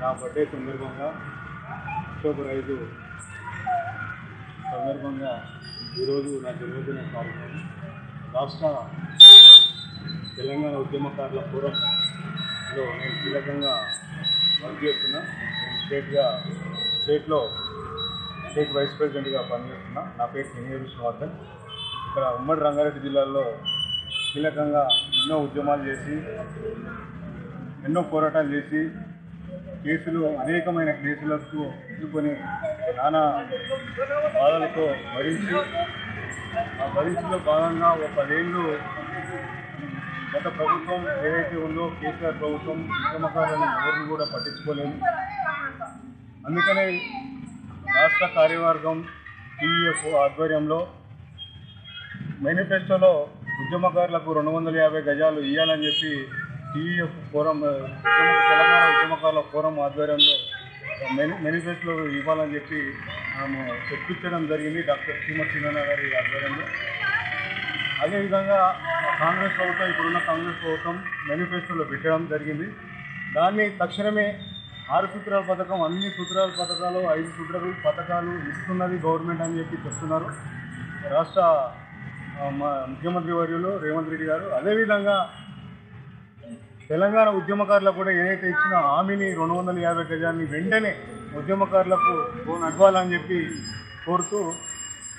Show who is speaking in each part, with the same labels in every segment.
Speaker 1: నా బర్త్డే సందర్భంగా అక్టోబర్ ఐదు సందర్భంగా ఈరోజు నా జన్మదిన కార్యక్రమం. రాష్ట్ర తెలంగాణ ఉద్యమకారుల ఫోరంలో నేను కీలకంగా వర్క్ చేస్తున్నా. నేను స్టేట్గా స్టేట్లో స్టేట్ వైస్ ప్రెసిడెంట్గా పనిచేస్తున్నా. నా పేరు కెనియర్ విష్ణువర్ధన్. ఇక్కడ ఉమ్మడి రంగారెడ్డి జిల్లాలో కీలకంగా ఎన్నో ఉద్యమాలు చేసి ఎన్నో పోరాటాలు చేసి కేసులు అనేకమైన కేసులకు ఎదుర్కొని నానా బాధలతో భరించి ఆ భరించులో భాగంగా ఒక పదేళ్ళు గత ప్రభుత్వం ఏదైతే ఉందో కేసీఆర్ ప్రభుత్వం ఉద్యమకారులను ఎవరిని కూడా పట్టించుకోలేదు. అందుకనే రాష్ట్ర కార్యవర్గం టీఎఫ్ ఆధ్వర్యంలో మేనిఫెస్టోలో ఉద్యమకారులకు రెండు వందల యాభై గజాలు ఇవ్వాలని చెప్పి టీఎఫ్ ఫోరం తెలంగాణ ఉద్యమకారుల ఫోరం ఆధ్వర్యంలో మేనిఫెస్టో ఇవ్వాలని చెప్పి మేము చెప్పించడం జరిగింది డాక్టర్ శ్రీమతి సింగన్న గారి ఆధ్వర్యంలో. అదేవిధంగా కాంగ్రెస్ ప్రభుత్వం ఇప్పుడున్న కాంగ్రెస్ ప్రభుత్వం మేనిఫెస్టోలో పెట్టడం జరిగింది. దాన్ని తక్షణమే ఆరు సూత్రాల పథకం అన్ని సూత్రాల పథకాలు ఐదు సూత్రాలు పథకాలు ఇస్తున్నది గవర్నమెంట్ అని చెప్పి చెప్తున్నారు. రాష్ట్ర ముఖ్యమంత్రి వర్యులు రేవంత్ రెడ్డి గారు. అదేవిధంగా తెలంగాణ ఉద్యమకారులకు కూడా ఏదైతే ఇచ్చిన హామీని రెండు వందల యాభై గజాన్ని వెంటనే ఉద్యమకారులకు నడవాలని చెప్పి కోరుతూ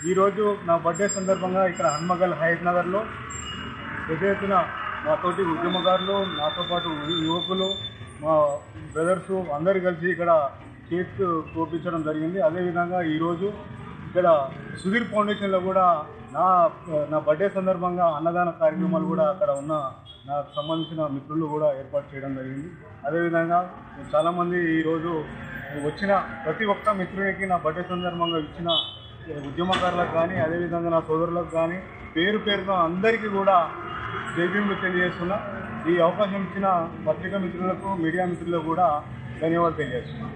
Speaker 1: ఈరోజు నా బర్త్డే సందర్భంగా ఇక్కడ హన్మగల్ హయత్ నగర్లో పెద్ద ఎత్తున మాతోటి ఉద్యమకారులు నాతో పాటు యువకులు మా బ్రదర్స్ అందరు కలిసి ఇక్కడ కేక్ కోపించడం జరిగింది. అదేవిధంగా ఈరోజు ఇక్కడ సుధీర్ ఫౌండేషన్లో కూడా నా నా బర్త్డే సందర్భంగా అన్నదాన కార్యక్రమాలు కూడా అక్కడ ఉన్న నాకు సంబంధించిన మిత్రులు కూడా ఏర్పాటు చేయడం జరిగింది. అదేవిధంగా చాలామంది ఈరోజు వచ్చిన ప్రతి ఒక్క మిత్రునికి నా బర్త్డే సందర్భంగా ఇచ్చిన ఉద్యమకారులకు కానీ అదేవిధంగా నా సోదరులకు కానీ పేరు పేరున అందరికీ కూడా జైబీములు తెలియజేస్తున్నా. ఈ అవకాశం ఇచ్చిన పత్రికా మిత్రులకు మీడియా మిత్రులకు కూడా ధన్యవాదాలు తెలియజేస్తున్నా.